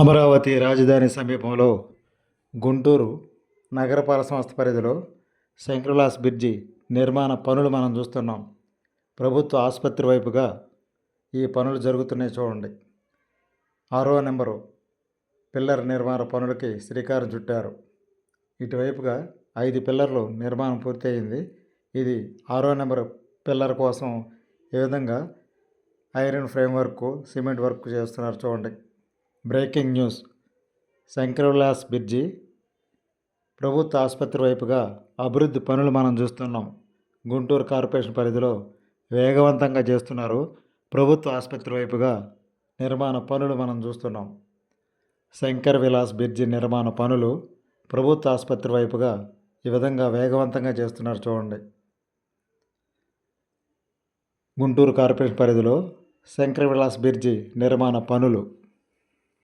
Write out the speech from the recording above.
అమరావతి రాజధాని సమీపంలో గుంటూరు నగరపాలక సంస్థ పరిధిలో శంకరలాస్ బ్రిడ్జి నిర్మాణ పనులు మనం చూస్తున్నాం. ప్రభుత్వ ఆసుపత్రి వైపుగా ఈ పనులు జరుగుతున్నాయి చూడండి. ఆరో నెంబరు పిల్లర్ నిర్మాణ పనులకి శ్రీకారం చుట్టారు. ఇటువైపుగా ఐదు పిల్లర్లు నిర్మాణం పూర్తయింది. ఇది ఆరో నెంబర్ పిల్లర్ కోసం ఏ విధంగా iron frame work cement work చేస్తున్నారు చూడండి. Breaking news. శంకరవిలాస్ బ్రిడ్జి ప్రభుత్వ ఆసుపత్రి వైపుగా అభివృద్ధి పనులు మనం చూస్తున్నాం. గుంటూరు కార్పొరేషన్ పరిధిలో వేగవంతంగా చేస్తున్నారు ప్రభుత్వ ఆసుపత్రి వైపుగా నిర్మాణ పనులు మనం చూస్తున్నాం. శంకర్ విలాస్ బ్రిడ్జి నిర్మాణ పనులు ప్రభుత్వ ఆసుపత్రి వైపుగా ఈ విధంగా వేగవంతంగా చేస్తున్నారు చూడండి. గుంటూరు కార్పొరేషన్ పరిధిలో శంకర్ విలాస్ బ్రిడ్జి నిర్మాణ పనులు